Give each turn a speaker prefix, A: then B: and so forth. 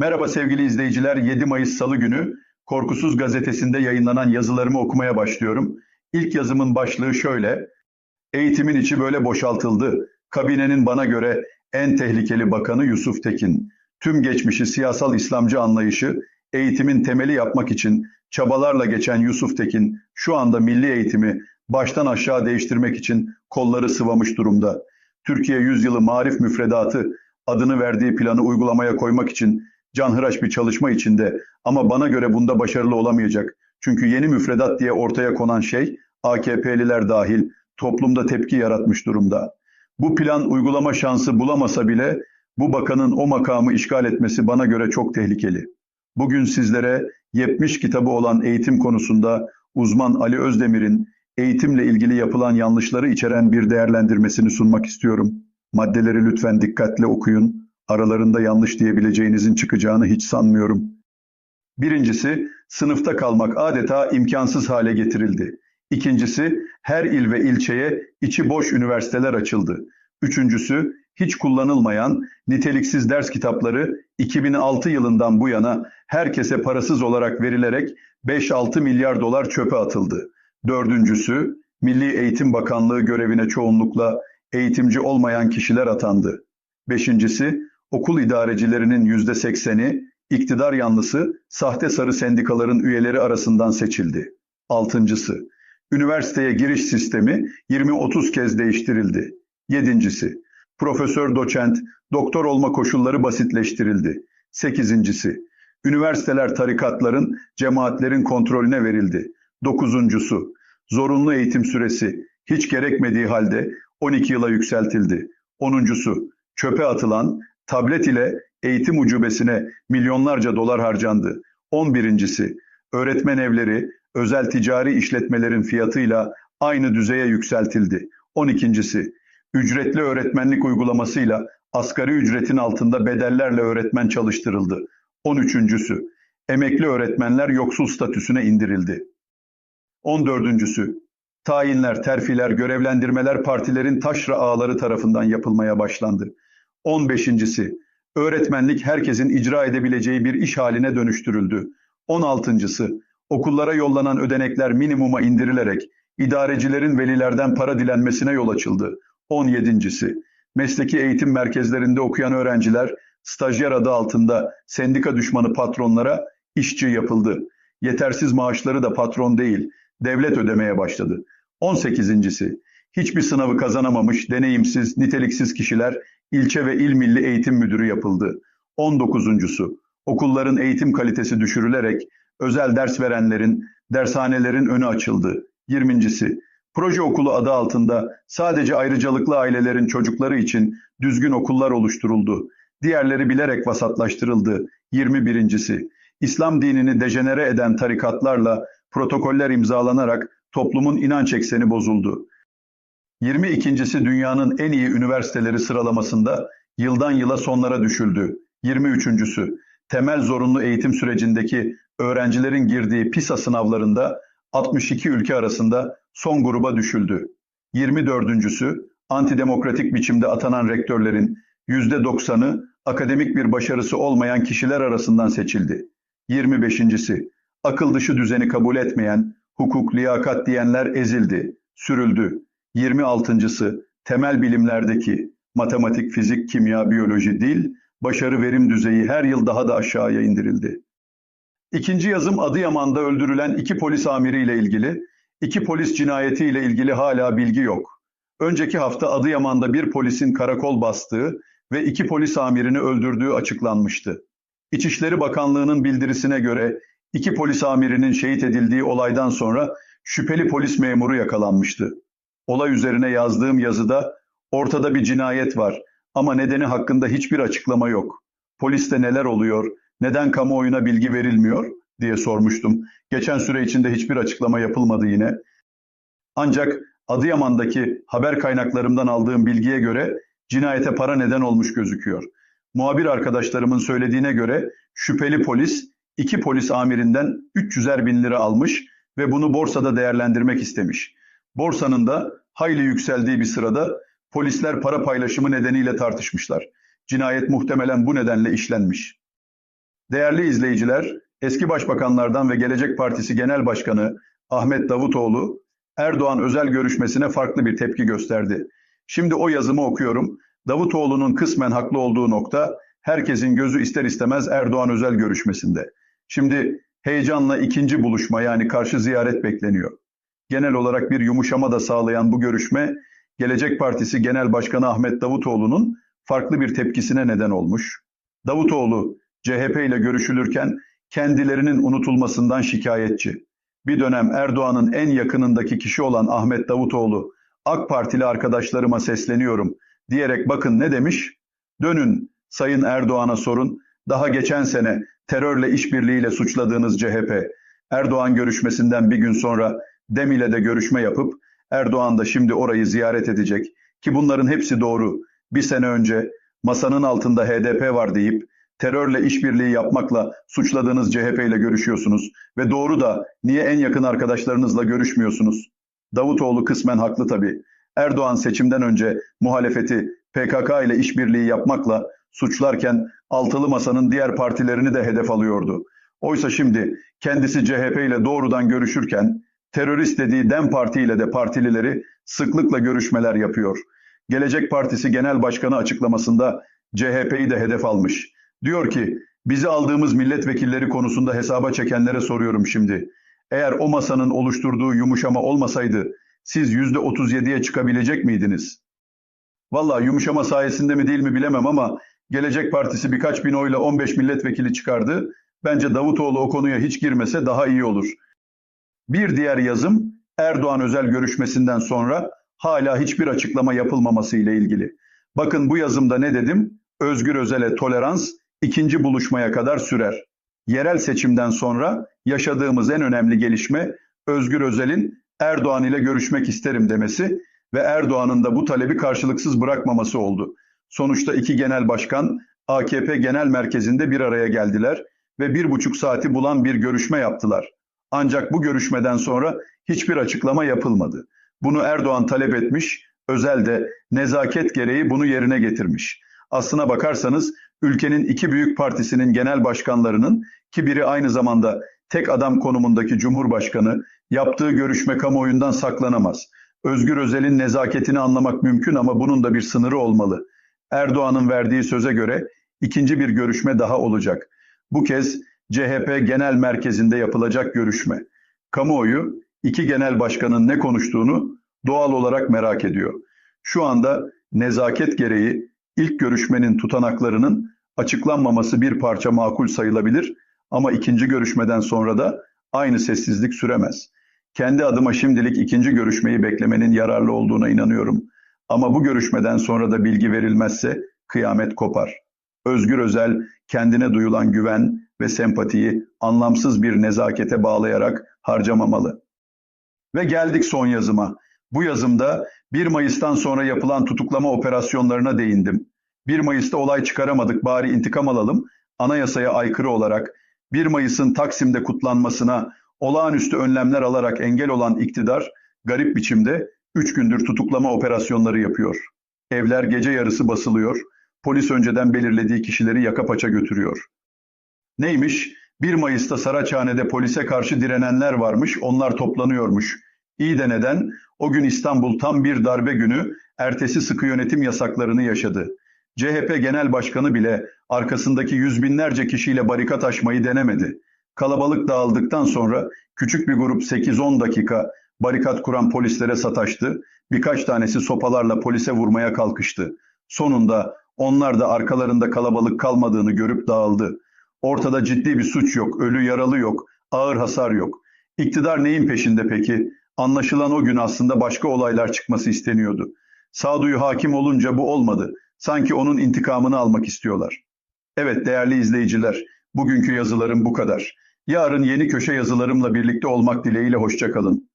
A: Merhaba sevgili izleyiciler. 7 Mayıs Salı günü Korkusuz gazetesinde yayınlanan yazılarımı okumaya başlıyorum. İlk yazımın başlığı şöyle. Eğitimin içi böyle boşaltıldı. Kabinenin bana göre en tehlikeli bakanı Yusuf Tekin. Tüm geçmişi siyasal İslamcı anlayışı eğitimin temeli yapmak için çabalarla geçen Yusuf Tekin şu anda milli eğitimi baştan aşağı değiştirmek için kolları sıvamış durumda. Türkiye Yüzyılı Marif Müfredatı adını verdiği planı uygulamaya koymak için canhıraş bir çalışma içinde ama bana göre bunda başarılı olamayacak. Çünkü yeni müfredat diye ortaya konan şey AKP'liler dahil toplumda tepki yaratmış durumda. Bu plan uygulama şansı bulamasa bile bu bakanın o makamı işgal etmesi bana göre çok tehlikeli. Bugün sizlere 70 kitabı olan eğitim konusunda uzman Ali Özdemir'in eğitimle ilgili yapılan yanlışları içeren bir değerlendirmesini sunmak istiyorum. Maddeleri lütfen dikkatle okuyun. Aralarında yanlış diyebileceğinizin çıkacağını hiç sanmıyorum. Birincisi, sınıfta kalmak adeta imkansız hale getirildi. İkincisi, her il ve ilçeye içi boş üniversiteler açıldı. Üçüncüsü, hiç kullanılmayan niteliksiz ders kitapları 2006 yılından bu yana herkese parasız olarak verilerek 5-6 milyar dolar çöpe atıldı. Dördüncüsü, Milli Eğitim Bakanlığı görevine çoğunlukla eğitimci olmayan kişiler atandı. Beşincisi, okul idarecilerinin yüzde sekseni, iktidar yanlısı, sahte sarı sendikaların üyeleri arasından seçildi. Altıncısı, üniversiteye giriş sistemi 20-30 kez değiştirildi. Yedincisi, profesör doçent, doktor olma koşulları basitleştirildi. Sekizincisi, üniversiteler tarikatların, cemaatlerin kontrolüne verildi. Dokuzuncusu, zorunlu eğitim süresi hiç gerekmediği halde 12 yıla yükseltildi. Onuncusu, çöpe atılan tablet ile eğitim ucubesine milyonlarca dolar harcandı. 11.si öğretmen evleri özel ticari işletmelerin fiyatıyla aynı düzeye yükseltildi. 12.si ücretli öğretmenlik uygulamasıyla asgari ücretin altında bedellerle öğretmen çalıştırıldı. 13.sü emekli öğretmenler yoksul statüsüne indirildi. 14.sü tayinler, terfiler, görevlendirmeler partilerin taşra ağları tarafından yapılmaya başlandı. 15.si öğretmenlik herkesin icra edebileceği bir iş haline dönüştürüldü. 16.sı okullara yollanan ödenekler minimuma indirilerek idarecilerin velilerden para dilenmesine yol açıldı. 17.si mesleki eğitim merkezlerinde okuyan öğrenciler stajyer adı altında sendika düşmanı patronlara işçi yapıldı. Yetersiz maaşları da patron değil, devlet ödemeye başladı. 18.si hiçbir sınavı kazanamamış, deneyimsiz, niteliksiz kişiler ilçe ve il milli eğitim müdürü yapıldı. 19.sü okulların eğitim kalitesi düşürülerek özel ders verenlerin, dershanelerin önü açıldı. 20.si proje okulu adı altında sadece ayrıcalıklı ailelerin çocukları için düzgün okullar oluşturuldu. Diğerleri bilerek vasatlaştırıldı. 21.si İslam dinini dejenere eden tarikatlarla protokoller imzalanarak toplumun inanç ekseni bozuldu. 22.si dünyanın en iyi üniversiteleri sıralamasında yıldan yıla sonlara düşüldü. 23.sü temel zorunlu eğitim sürecindeki öğrencilerin girdiği PISA sınavlarında 62 ülke arasında son gruba düşüldü. 24.sü antidemokratik biçimde atanan rektörlerin %90'ı akademik bir başarısı olmayan kişiler arasından seçildi. 25.si akıl dışı düzeni kabul etmeyen, hukuk, liyakat diyenler ezildi, sürüldü. 26.sı temel bilimlerdeki matematik, fizik, kimya, biyoloji, dil, başarı verim düzeyi her yıl daha da aşağıya indirildi. İkinci yazım Adıyaman'da öldürülen iki polis amiri ile ilgili, iki polis cinayeti ile ilgili hala bilgi yok. Önceki hafta Adıyaman'da bir polisin karakol bastığı ve iki polis amirini öldürdüğü açıklanmıştı. İçişleri Bakanlığı'nın bildirisine göre iki polis amirinin şehit edildiği olaydan sonra şüpheli polis memuru yakalanmıştı. Olay üzerine yazdığım yazıda ortada bir cinayet var ama nedeni hakkında hiçbir açıklama yok. Poliste neler oluyor, neden kamuoyuna bilgi verilmiyor diye sormuştum. Geçen süre içinde hiçbir açıklama yapılmadı yine. Ancak Adıyaman'daki haber kaynaklarımdan aldığım bilgiye göre cinayete para neden olmuş gözüküyor. Muhabir arkadaşlarımın söylediğine göre şüpheli polis iki polis amirinden 300'er bin lira almış ve bunu borsada değerlendirmek istemiş. Borsanın da hayli yükseldiği bir sırada polisler para paylaşımı nedeniyle tartışmışlar. Cinayet muhtemelen bu nedenle işlenmiş. Değerli izleyiciler, eski başbakanlardan ve Gelecek Partisi Genel Başkanı Ahmet Davutoğlu, Erdoğan özel görüşmesine farklı bir tepki gösterdi. Şimdi o yazımı okuyorum. Davutoğlu'nun kısmen haklı olduğu nokta, herkesin gözü ister istemez Erdoğan özel görüşmesinde. Şimdi heyecanla ikinci buluşma yani karşı ziyaret bekleniyor. Genel olarak bir yumuşama da sağlayan bu görüşme, Gelecek Partisi Genel Başkanı Ahmet Davutoğlu'nun farklı bir tepkisine neden olmuş. Davutoğlu, CHP ile görüşülürken kendilerinin unutulmasından şikayetçi. Bir dönem Erdoğan'ın en yakınındaki kişi olan Ahmet Davutoğlu, AK Partili arkadaşlarıma sesleniyorum diyerek bakın ne demiş? Dönün Sayın Erdoğan'a sorun. Daha geçen sene terörle işbirliğiyle suçladığınız CHP, Erdoğan görüşmesinden bir gün sonra Dem ile de görüşme yapıp Erdoğan da şimdi orayı ziyaret edecek ki bunların hepsi doğru. Bir sene önce masanın altında HDP var deyip terörle işbirliği yapmakla suçladığınız CHP ile görüşüyorsunuz ve doğru da niye en yakın arkadaşlarınızla görüşmüyorsunuz? Davutoğlu kısmen haklı tabii. Erdoğan seçimden önce muhalefeti PKK ile işbirliği yapmakla suçlarken altılı masanın diğer partilerini de hedef alıyordu. Oysa şimdi kendisi CHP ile doğrudan görüşürken terörist dediği DEM Parti ile de partilileri sıklıkla görüşmeler yapıyor. Gelecek Partisi Genel Başkanı açıklamasında CHP'yi de hedef almış. Diyor ki bizi aldığımız milletvekilleri konusunda hesaba çekenlere soruyorum şimdi. Eğer o masanın oluşturduğu yumuşama olmasaydı siz yüzde 37'ye çıkabilecek miydiniz? Valla yumuşama sayesinde mi değil mi bilemem ama Gelecek Partisi birkaç bin oyla 15 milletvekili çıkardı. Bence Davutoğlu o konuya hiç girmese daha iyi olur. Bir diğer yazım Erdoğan özel görüşmesinden sonra hala hiçbir açıklama yapılmaması ile ilgili. Bakın bu yazımda ne dedim? Özgür Özel'e tolerans ikinci buluşmaya kadar sürer. Yerel seçimden sonra yaşadığımız en önemli gelişme Özgür Özel'in Erdoğan ile görüşmek isterim demesi ve Erdoğan'ın da bu talebi karşılıksız bırakmaması oldu. Sonuçta iki genel başkan AKP Genel Merkezi'nde bir araya geldiler ve bir buçuk saati bulan bir görüşme yaptılar. Ancak bu görüşmeden sonra hiçbir açıklama yapılmadı. Bunu Erdoğan talep etmiş, özel de nezaket gereği bunu yerine getirmiş. Aslına bakarsanız ülkenin iki büyük partisinin genel başkanlarının ki biri aynı zamanda tek adam konumundaki cumhurbaşkanı yaptığı görüşme kamuoyundan saklanamaz. Özgür Özel'in nezaketini anlamak mümkün ama bunun da bir sınırı olmalı. Erdoğan'ın verdiği söze göre ikinci bir görüşme daha olacak. Bu kez CHP Genel Merkezi'nde yapılacak görüşme. Kamuoyu iki genel başkanın ne konuştuğunu doğal olarak merak ediyor. Şu anda nezaket gereği ilk görüşmenin tutanaklarının açıklanmaması bir parça makul sayılabilir ama ikinci görüşmeden sonra da aynı sessizlik süremez. Kendi adıma şimdilik ikinci görüşmeyi beklemenin yararlı olduğuna inanıyorum. Ama bu görüşmeden sonra da bilgi verilmezse kıyamet kopar. Özgür Özel kendine duyulan güven ve sempatiyi anlamsız bir nezakete bağlayarak harcamamalı. Ve geldik son yazıma. Bu yazımda 1 Mayıs'tan sonra yapılan tutuklama operasyonlarına değindim. 1 Mayıs'ta olay çıkaramadık bari intikam alalım. Anayasaya aykırı olarak 1 Mayıs'ın Taksim'de kutlanmasına olağanüstü önlemler alarak engel olan iktidar garip biçimde 3 gündür tutuklama operasyonları yapıyor. Evler gece yarısı basılıyor. Polis önceden belirlediği kişileri yaka paça götürüyor. Neymiş? 1 Mayıs'ta Saraçhane'de polise karşı direnenler varmış, onlar toplanıyormuş. İyi de neden? O gün İstanbul tam bir darbe günü, ertesi sıkı yönetim yasaklarını yaşadı. CHP Genel Başkanı bile arkasındaki yüz binlerce kişiyle barikat aşmayı denemedi. Kalabalık dağıldıktan sonra küçük bir grup 8-10 dakika barikat kuran polislere sataştı. Birkaç tanesi sopalarla polise vurmaya kalkıştı. Sonunda onlar da arkalarında kalabalık kalmadığını görüp dağıldı. Ortada ciddi bir suç yok, ölü yaralı yok, ağır hasar yok. İktidar neyin peşinde peki? Anlaşılan o gün aslında başka olaylar çıkması isteniyordu. Sağduyu hakim olunca bu olmadı. Sanki onun intikamını almak istiyorlar. Evet değerli izleyiciler, bugünkü yazılarım bu kadar. Yarın yeni köşe yazılarımla birlikte olmak dileğiyle hoşçakalın.